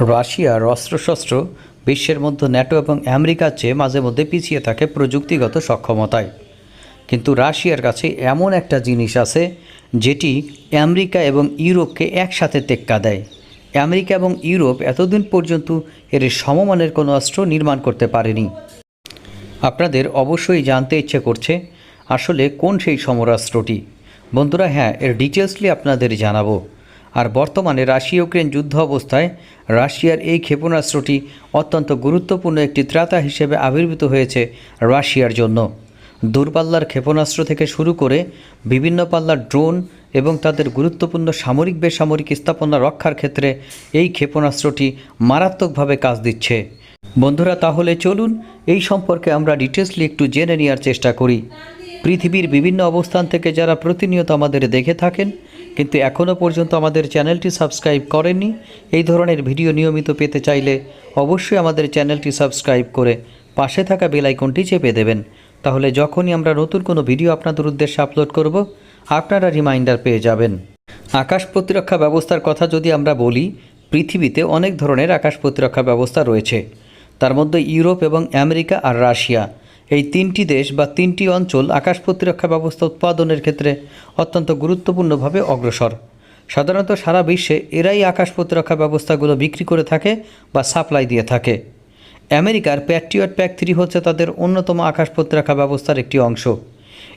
রাশিয়ার অস্ত্রশস্ত্র বিশ্বের মধ্যে ন্যাটো এবং আমেরিকার চেয়ে মাঝে মধ্যে পিছিয়ে থাকে প্রযুক্তিগত সক্ষমতায়। কিন্তু রাশিয়ার কাছে এমন একটা জিনিস আছে, যেটি আমেরিকা এবং ইউরোপকে একসাথে টেক্কা দেয়। আমেরিকা এবং ইউরোপ এতদিন পর্যন্ত এর সমমানের কোনো অস্ত্র নির্মাণ করতে পারেনি। আপনাদের অবশ্যই জানতে ইচ্ছে করছে, আসলে কোন সেই সমরাস্ত্রটি? বন্ধুরা হ্যাঁ এর ডিটেলসলি আপনাদের জানাব। আর বর্তমানে রাশিয়া ইউক্রেন যুদ্ধ অবস্থায় রাশিয়ার এই ক্ষেপণাস্ত্রটি অত্যন্ত গুরুত্বপূর্ণ একটি ত্রাতা হিসেবে আবির্ভূত হয়েছে রাশিয়ার জন্য। দূরপাল্লার ক্ষেপণাস্ত্র থেকে শুরু করে বিভিন্ন পাল্লার ড্রোন এবং তাদের গুরুত্বপূর্ণ সামরিক বেসামরিক স্থাপনা রক্ষার ক্ষেত্রে এই ক্ষেপণাস্ত্রটি মারাত্মকভাবে কাজ দিচ্ছে। বন্ধুরা, তাহলে চলুন এই সম্পর্কে আমরা ডিটেলসলি একটু জেনে নেওয়ার চেষ্টা করি। পৃথিবীর বিভিন্ন অবস্থান থেকে যারা প্রতিনিয়ত আমাদের দেখে থাকেন কিন্তু এখনও পর্যন্ত আমাদের চ্যানেলটি সাবস্ক্রাইব করেননি। এই ধরনের ভিডিও নিয়মিত পেতে চাইলে অবশ্যই আমাদের চ্যানেলটি সাবস্ক্রাইব করে পাশে থাকা বেল আইকনটি চেপে দেবেন। তাহলে যখনই আমরা নতুন কোনো ভিডিও আপনাদের উদ্দেশ্যে আপলোড করব, আপনারা রিমাইন্ডার পেয়ে যাবেন। আকাশ প্রতিরক্ষা ব্যবস্থার কথা যদি আমরা বলি, পৃথিবীতে অনেক ধরনের আকাশ প্রতিরক্ষা ব্যবস্থা রয়েছে। তার মধ্যে ইউরোপ এবং আমেরিকা আর রাশিয়া। এই তিনটি দেশ বা তিনটি অঞ্চল আকাশ প্রতিরক্ষা ব্যবস্থা উৎপাদনের ক্ষেত্রে অত্যন্ত গুরুত্বপূর্ণভাবে অগ্রসর। সাধারণত সারা বিশ্বে এরাই আকাশ প্রতিরক্ষা ব্যবস্থাগুলো বিক্রি করে থাকে বা সাপ্লাই দিয়ে থাকে। আমেরিকার প্যাট্রিয়ট প্যাক থ্রি হচ্ছে তাদের অন্যতম আকাশ প্রতিরক্ষা ব্যবস্থার একটি অংশ।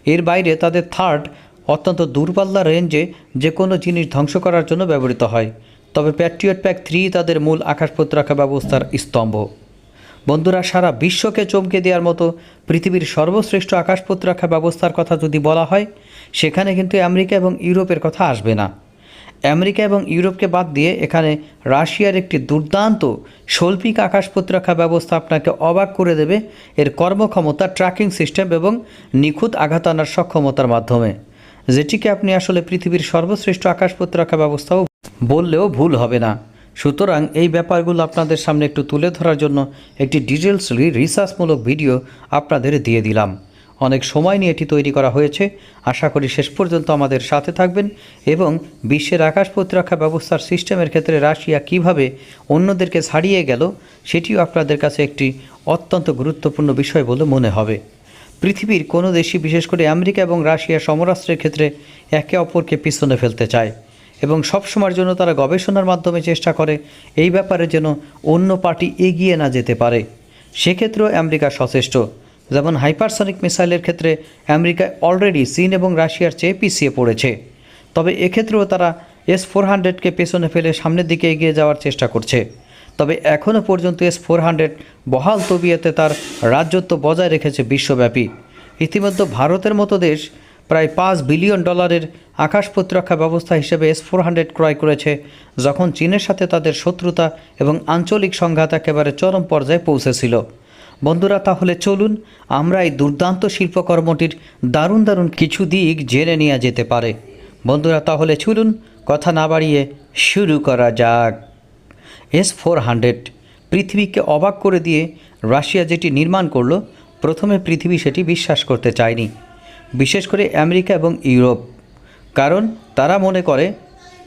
এর বাইরে তাদের থার্ড, অত্যন্ত দূরপাল্লা রেঞ্জে যে কোনো জিনিস ধ্বংস করার জন্য ব্যবহৃত হয়। তবে প্যাট্রিয়ট প্যাক থ্রি তাদের মূল আকাশ প্রতিরক্ষা ব্যবস্থার স্তম্ভ। বন্ধুরা, সারা বিশ্বকে চমকে দেওয়ার মতো পৃথিবীর সর্বশ্রেষ্ঠ আকাশ প্রতিরক্ষা ব্যবস্থার কথা যদি বলা হয়, সেখানে কিন্তু আমেরিকা এবং ইউরোপের কথা আসবে না। আমেরিকা এবং ইউরোপকে বাদ দিয়ে এখানে রাশিয়ার একটি দুর্দান্ত শৈল্পিক আকাশ প্রতিরক্ষা ব্যবস্থা আপনাকে অবাক করে দেবে এর কর্মক্ষমতা, ট্র্যাকিং সিস্টেম এবং নিখুঁত আঘাত আনার সক্ষমতার মাধ্যমে। যেটিকে আপনি আসলে পৃথিবীর সর্বশ্রেষ্ঠ আকাশ প্রতিরক্ষা ব্যবস্থাও বললেও ভুল হবে না। সুতরাং এই ব্যাপারগুলো আপনাদের সামনে একটু তুলে ধরার জন্য একটি ডিটেলসলি রিসার্চমূলক ভিডিও আপনাদের দিয়ে দিলাম। অনেক সময় নিয়ে এটি তৈরি করা হয়েছে। আশা করি শেষ পর্যন্ত আমাদের সাথে থাকবেন এবং বিশ্বের আকাশ প্রতিরক্ষা ব্যবস্থার সিস্টেমের ক্ষেত্রে রাশিয়া কীভাবে অন্যদেরকে ছাড়িয়ে গেল, সেটিও আপনাদের কাছে একটি অত্যন্ত গুরুত্বপূর্ণ বিষয় বলে মনে হবে। পৃথিবীর কোনো দেশই বিশেষ করে আমেরিকা এবং রাশিয়া সমরাস্ত্রের ক্ষেত্রে একে অপরকে পিছনে ফেলতে চায়। এবং সবসময়ের জন্য তারা গবেষণার মাধ্যমে চেষ্টা করে এই ব্যাপারে যেন অন্য পার্টি এগিয়ে না যেতে পারে। সেক্ষেত্রেও আমেরিকা সচেষ্ট। যেমন হাইপারসনিক মিসাইলের ক্ষেত্রে আমেরিকা অলরেডি চীন এবং রাশিয়ার চেয়ে পিছিয়ে পড়েছে। তবে এক্ষেত্রেও তারা এস ফোর হান্ড্রেডকে পেছনে ফেলে সামনের দিকে এগিয়ে যাওয়ার চেষ্টা করছে। তবে এখনও পর্যন্ত এস ফোর হান্ড্রেড বহাল তবিয়াতে তার রাজ্যত্ব বজায় রেখেছে বিশ্বব্যাপী। ইতিমধ্যে ভারতের মতো দেশ প্রায় পাঁচ বিলিয়ন ডলারের আকাশ প্রতিরক্ষা ব্যবস্থা হিসেবে এস ফোর হান্ড্রেড ক্রয় করেছে, যখন চীনের সাথে তাদের শত্রুতা এবং আঞ্চলিক সংঘাত একেবারে চরম পর্যায়ে পৌঁছেছিল। বন্ধুরা, তাহলে চলুন আমরা এই দুর্দান্ত শিল্পকর্মটির দারুণ দারুণ কিছু দিক জেনে নেওয়া যেতে পারে। বন্ধুরা, তাহলে চলুন কথা না বাড়িয়ে শুরু করা যাক। এস ফোর হান্ড্রেড পৃথিবীকে অবাক করে দিয়ে রাশিয়া যেটি নির্মাণ করল, প্রথমে পৃথিবী সেটি বিশ্বাস করতে চায়নি। বিশেষ করে আমেরিকা এবং ইউরোপ। কারণ তারা মনে করে,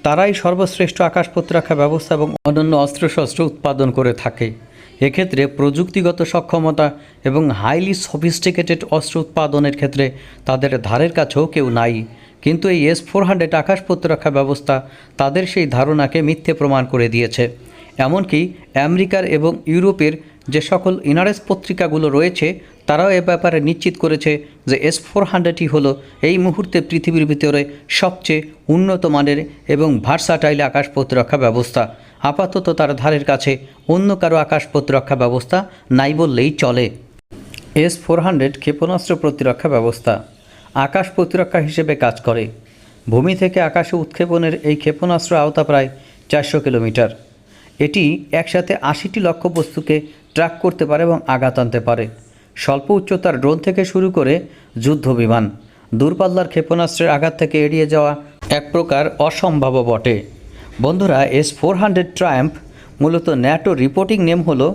তারাই সর্বশ্রেষ্ঠ আকাশ প্রতিরক্ষা ব্যবস্থা এবং অন্যান্য অস্ত্রশস্ত্র উৎপাদন করে থাকে। এক্ষেত্রে প্রযুক্তিগত সক্ষমতা এবং হাইলি সফিস্টিকেটেড অস্ত্র উৎপাদনের ক্ষেত্রে তাদের ধারের কাছেও কেউ নাই। কিন্তু এই এস ফোর হান্ড্রেড আকাশ প্রতিরক্ষা ব্যবস্থা তাদের সেই ধারণাকে মিথ্যে প্রমাণ করে দিয়েছে। এমনকি আমেরিকার এবং ইউরোপের যে সকল ইনারেস পত্রিকাগুলো রয়েছে তারাও এ ব্যাপারে নিশ্চিত করেছে যে এস ফোর হান্ড্রেডটি হলো এই মুহূর্তে পৃথিবীর ভিতরে সবচেয়ে উন্নত মানের এবং ভার্সাটাইল আকাশ প্রতিরক্ষা ব্যবস্থা। আপাতত তার ধারের কাছে অন্য কারও আকাশ প্রতিরক্ষা ব্যবস্থা নাই বললেই চলে। এস ফোর হান্ড্রেড ক্ষেপণাস্ত্র প্রতিরক্ষা ব্যবস্থা আকাশ প্রতিরক্ষা হিসেবে কাজ করে। ভূমি থেকে আকাশে উৎক্ষেপণের এই ক্ষেপণাস্ত্র আওতা প্রায় চারশো কিলোমিটার। এটি একসাথে আশিটি লক্ষ্যবস্তুকে ট্র্যাক করতে পারে এবং আঘাত আনতে পারে। স্বল্প উচ্চতার ড্রোন থেকে শুরু করে যুদ্ধ বিমান। দূরপাল্লার ক্ষেপণাস্ত্রের আঘাত থেকে এড়িয়ে যাওয়া এক প্রকার অসম্ভাব্য বটে। বন্ধুরা, এস ফোর হান্ড্রেড ট্রায়াম্প মূলত ন্যাটো রিপোর্টিং নেম হলো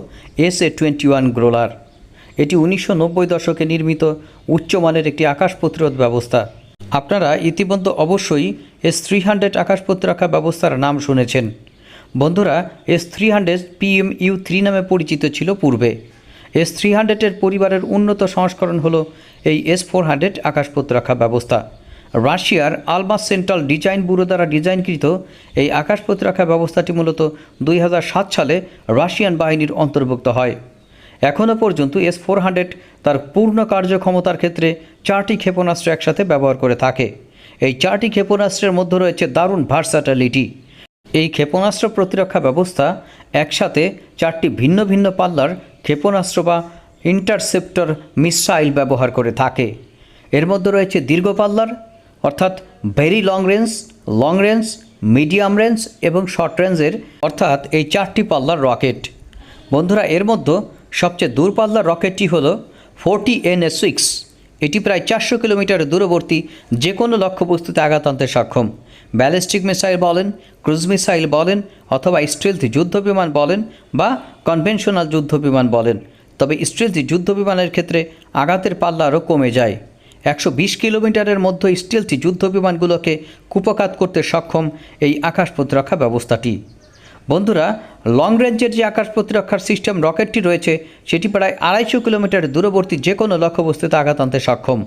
S A twenty one Growler. এটি উনিশশো নব্বই দশকে নির্মিত উচ্চমানের একটি আকাশ প্রতিরোধ ব্যবস্থা। আপনারা ইতিমধ্যে অবশ্যই এস থ্রি হান্ড্রেড আকাশ প্রতিরক্ষা ব্যবস্থার নাম শুনেছেন। বন্ধুরা, S three hundred PM U three নামে পরিচিত ছিল পূর্বে। এস থ্রি হান্ড্রেডের পরিবারের উন্নত সংস্করণ হলো এই এস ফোর হান্ড্রেড আকাশ প্রতিরক্ষা ব্যবস্থা। রাশিয়ার আলমাস সেন্ট্রাল ডিজাইন ব্যুরো দ্বারা ডিজাইনকৃত এই আকাশ প্রতিরক্ষা ব্যবস্থাটি মূলত দুই হাজার সাত সালে রাশিয়ান বাহিনীর অন্তর্ভুক্ত হয়। এখনও পর্যন্ত এস ফোর হান্ড্রেড তার পূর্ণ কার্যক্ষমতার ক্ষেত্রে চারটি ক্ষেপণাস্ত্র একসাথে ব্যবহার করে থাকে। এই চারটি ক্ষেপণাস্ত্রের মধ্যে রয়েছে দারুণ ভার্সাটালিটি। এই ক্ষেপণাস্ত্র প্রতিরক্ষা ব্যবস্থা একসাথে চারটি ভিন্ন ভিন্ন পাল্লার ক্ষেপণাস্ত্র বা ইন্টারসেপ্টর মিসাইল ব্যবহার করে থাকে। এর মধ্যে রয়েছে দীর্ঘ পাল্লার, অর্থাৎ very long range long range, medium range এবং শর্ট রেঞ্জের, অর্থাৎ এই চারটি পাল্লার রকেট। বন্ধুরা, এর মধ্যে সবচেয়ে দূরপাল্লার রকেটটি হলো ফোরটি এন এস সিক্স। এটি প্রায় চারশো কিলোমিটার দূরবর্তী যে কোনো লক্ষ্যবস্তুতে আঘাত আনতে সক্ষম। ব্যালিস্টিক মিসাইল বলেন, ক্রুজ মিসাইল বলেন, অথবা স্ট্রেলথি যুদ্ধ বিমান বলেন বা কনভেনশনাল যুদ্ধ বিমান বলেন। তবে স্ট্রেলথি যুদ্ধ বিমানের ক্ষেত্রে আঘাতের পাল্লা আরও কমে যায়। একশো বিশ কিলোমিটারের মধ্যে স্টিলথি যুদ্ধ বিমানগুলোকে কুপকাত করতে সক্ষম এই আকাশ প্রতিরক্ষা ব্যবস্থাটি। বন্ধুরা, লং রেঞ্জের যে আকাশ প্রতিরক্ষার সিস্টেম রকেটটি রয়েছে, সেটি প্রায় আড়াইশো কিলোমিটার দূরবর্তী যে কোনো লক্ষ্যবস্তুতে আঘাত আনতে সক্ষম।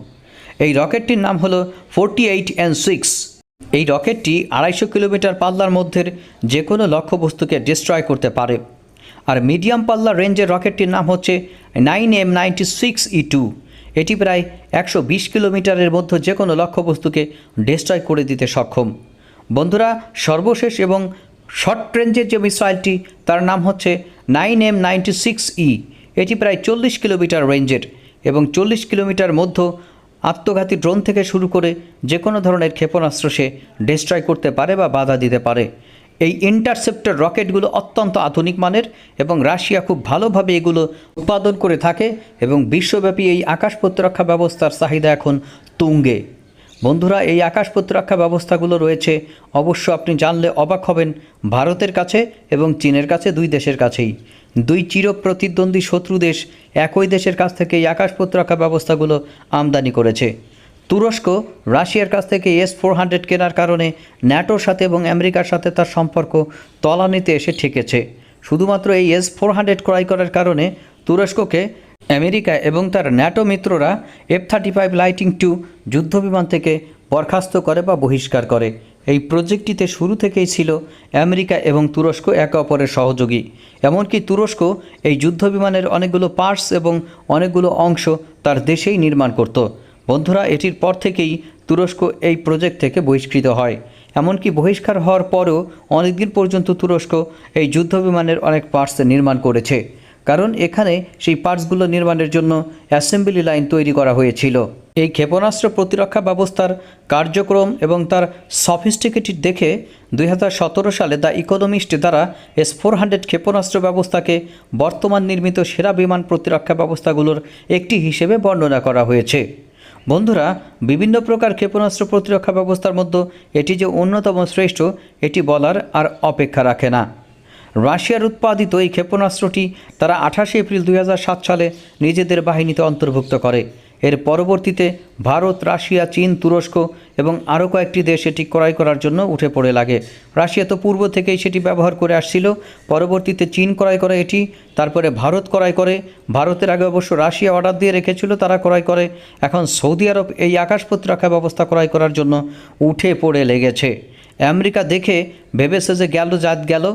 এই রকেটটির নাম হলো ফোরটি এইট এন সিক্স। এই রকেটটি আড়াইশো কিলোমিটার পাল্লার মধ্যে যে কোনো লক্ষ্যবস্তুকে ডিস্ট্রয় করতে পারে। আর মিডিয়াম পাল্লার রেঞ্জের রকেটটির নাম হচ্ছে nine M ninety six E two এটি প্রায় একশো বিশ কিলোমিটারের মধ্যে যে কোনো লক্ষ্যবস্তুকে ডিস্ট্রয় করে দিতে সক্ষম। বন্ধুরা, সর্বশেষ এবং শর্ট রেঞ্জের যে মিসাইলটি তার নাম হচ্ছে nine M ninety six E এটি প্রায় চল্লিশ কিলোমিটার রেঞ্জের এবং চল্লিশ কিলোমিটার মধ্য আত্মঘাতী ড্রোন থেকে শুরু করে যে কোনো ধরনের ক্ষেপণাস্ত্র সে ডিস্ট্রয় করতে পারে বা বাধা দিতে পারে। এই ইন্টারসেপ্টর রকেটগুলো অত্যন্ত আধুনিক মানের এবং রাশিয়া খুব ভালোভাবে এগুলো উৎপাদন করে থাকে এবং বিশ্বব্যাপী এই আকাশ প্রতিরক্ষা ব্যবস্থার চাহিদা এখন তুঙ্গে। বন্ধুরা, এই আকাশ প্রতিরক্ষা ব্যবস্থাগুলো রয়েছে। অবশ্য আপনি জানলে অবাক হবেন, ভারতের কাছে এবং চীনের কাছে দুই দেশের কাছেই। দুই চির প্রতিদ্বন্দ্বী শত্রু দেশ একই দেশের কাছ থেকে এই আকাশ প্রতিরক্ষা ব্যবস্থাগুলো আমদানি করেছে। তুরস্ক, রাশিয়ার কাছ থেকে এস ফোর হান্ড্রেড কেনার কারণে ন্যাটোর সাথে এবং আমেরিকার সাথে তার সম্পর্ক তলানিতে এসে ঠেকেছে। শুধুমাত্র এই এস ফোর হান্ড্রেড ক্রয় করার কারণে তুরস্ককে আমেরিকা এবং তার ন্যাটো মিত্ররা F thirty five lightning two যুদ্ধবিমান থেকে বরখাস্ত করে বা বহিষ্কার করে। এই প্রজেক্টটিতে শুরু থেকেই ছিল আমেরিকা এবং তুরস্ক একে অপরের সহযোগী। এমনকি তুরস্ক এই যুদ্ধবিমানের অনেকগুলো পার্টস এবং অনেকগুলো অংশ তার দেশেই নির্মাণ করত। বন্ধুরা, এটির পর থেকেই তুরস্ক এই প্রজেক্ট থেকে বহিষ্কৃত হয়। এমনকি বহিষ্কার হওয়ার পরও অনেকদিন পর্যন্ত তুরস্ক এই যুদ্ধবিমানের অনেক পার্টস নির্মাণ করেছে। কারণ এখানে সেই পার্টসগুলো নির্মাণের জন্য অ্যাসেম্বলি লাইন তৈরি করা হয়েছিল। এই ক্ষেপণাস্ত্র প্রতিরক্ষা ব্যবস্থার কার্যক্রম এবং তার সফিস্টিকেটেড দেখে দুই হাজার সতেরো সালে দ্য ইকোনমিস্ট দ্বারা এস ফোর হান্ড্রেড ক্ষেপণাস্ত্র ব্যবস্থাকে বর্তমান নির্মিত সেরা বিমান প্রতিরক্ষা ব্যবস্থাগুলোর একটি হিসেবে বর্ণনা করা হয়েছে। বন্ধুরা, বিভিন্ন প্রকার ক্ষেপণাস্ত্র প্রতিরক্ষা ব্যবস্থার মধ্যে এটি যে অন্যতম শ্রেষ্ঠ, এটি বলার আর অপেক্ষা রাখে না। রাশিয়ার উৎপাদিত এই ক্ষেপণাস্ত্রটি তারা আঠাশে এপ্রিল দুই হাজার সাত সালে নিজেদের বাহিনীতে অন্তর্ভুক্ত করে। এর পরবর্তীতে ভারত, রাশিয়া, চীন, তুরস্ক এবং আরও কয়েকটি দেশ এটি ক্রয় করার জন্য উঠে পড়ে লাগে। রাশিয়া তো পূর্ব থেকেই সেটি ব্যবহার করে আসছিল। পরবর্তীতে চীন ক্রয় করে এটি, তারপরে ভারত ক্রয় করে। ভারতের আগে অবশ্য রাশিয়া অর্ডার দিয়ে রেখেছিল, তারা ক্রয় করে। এখন সৌদি আরব এই আকাশ প্রতিরক্ষা ব্যবস্থা ক্রয় করার জন্য উঠে পড়ে লেগেছে। আমেরিকা দেখে ভেবেছে যে গেল জাত গেল।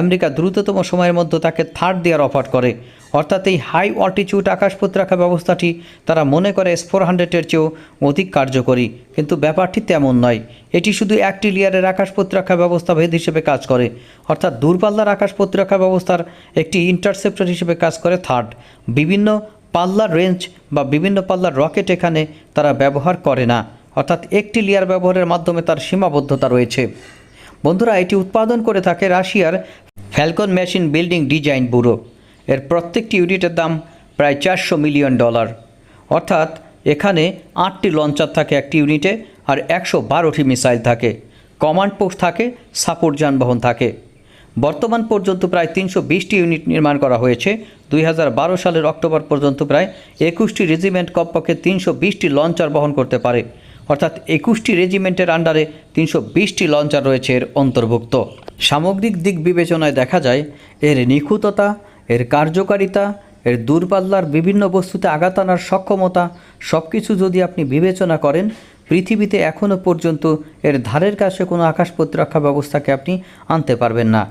আমেরিকা দ্রুততম সময়ের মধ্যে তাকে থার্ড দেওয়ার অফার করে। অর্থাৎ এই হাই অল্টিচিউড আকাশ প্রতিরক্ষা ব্যবস্থাটি তারা মনে করে এস ফোর হান্ড্রেডের চেয়েও অধিক কার্যকরী। কিন্তু ব্যাপারটি তেমন নয়। এটি শুধু একটি লেয়ারের আকাশ প্রতিরক্ষা ব্যবস্থা ভেদ হিসেবে কাজ করে। অর্থাৎ দূরপাল্লার আকাশ প্রতিরক্ষা ব্যবস্থার একটি ইন্টারসেপ্টর হিসেবে কাজ করে থার্ড বিভিন্ন পাল্লার রেঞ্জ বা বিভিন্ন পাল্লার রকেট এখানে তারা ব্যবহার করে না। অর্থাৎ একটি লেয়ার ব্যবহারের মাধ্যমে তার সীমাবদ্ধতা রয়েছে। বন্ধুরা, এটি উৎপাদন করে থাকে রাশিয়ার Falcon machine building design bureau. এর প্রত্যেকটি ইউনিটের দাম প্রায় চারশো মিলিয়ন ডলার। অর্থাৎ এখানে আটটি লঞ্চার থাকে একটি ইউনিটে আর একশো বারোটি মিসাইল থাকে। কমান্ড পোস্ট থাকে, সাপোর্ট যানবাহন থাকে। বর্তমান পর্যন্ত প্রায় তিনশো বিশটি ইউনিট নির্মাণ করা হয়েছে। দুই সালের অক্টোবর পর্যন্ত প্রায় একুশটি রেজিমেন্ট কমপক্ষে তিনশো বিশটি লঞ্চার বহন করতে পারে। অর্থাৎ একুশটি রেজিমেন্টের আন্ডারে তিনশো বিশটি লঞ্চার রয়েছে এর অন্তর্ভুক্ত। সামগ্রিক দিক বিবেচনায় দেখা যায়, এর নিখুঁততা, এর কার্যকারিতা, এর দূরপাল্লার বিভিন্ন বস্তুতে আঘাত আনার সক্ষমতা সব কিছু যদি আপনি বিবেচনা করেন, পৃথিবীতে এখনও পর্যন্ত এর ধারের কাছে কোনো আকাশ প্রতিরক্ষা ব্যবস্থাকে আপনি আনতে পারবেন না।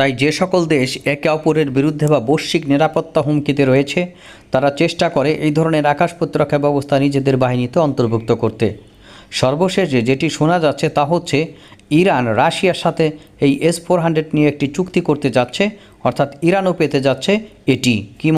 তাই যে সকল দেশ একে অপরের বিরুদ্ধে বা বৈশ্বিক নিরাপত্তা হুমকিতে রয়েছে, তারা চেষ্টা করে এই ধরনের আকাশ প্রতিরক্ষা ব্যবস্থা নিজেদের বাহিনীতে অন্তর্ভুক্ত করতে। সর্বশেষে যেটি শোনা যাচ্ছে তা হচ্ছে, ইরান রাশিয়ার সাথে এই এস ফোর হান্ড্রেড নিয়ে একটি চুক্তি করতে যাচ্ছে, অর্থাৎ ইরানও পেতে যাচ্ছে এটি। কি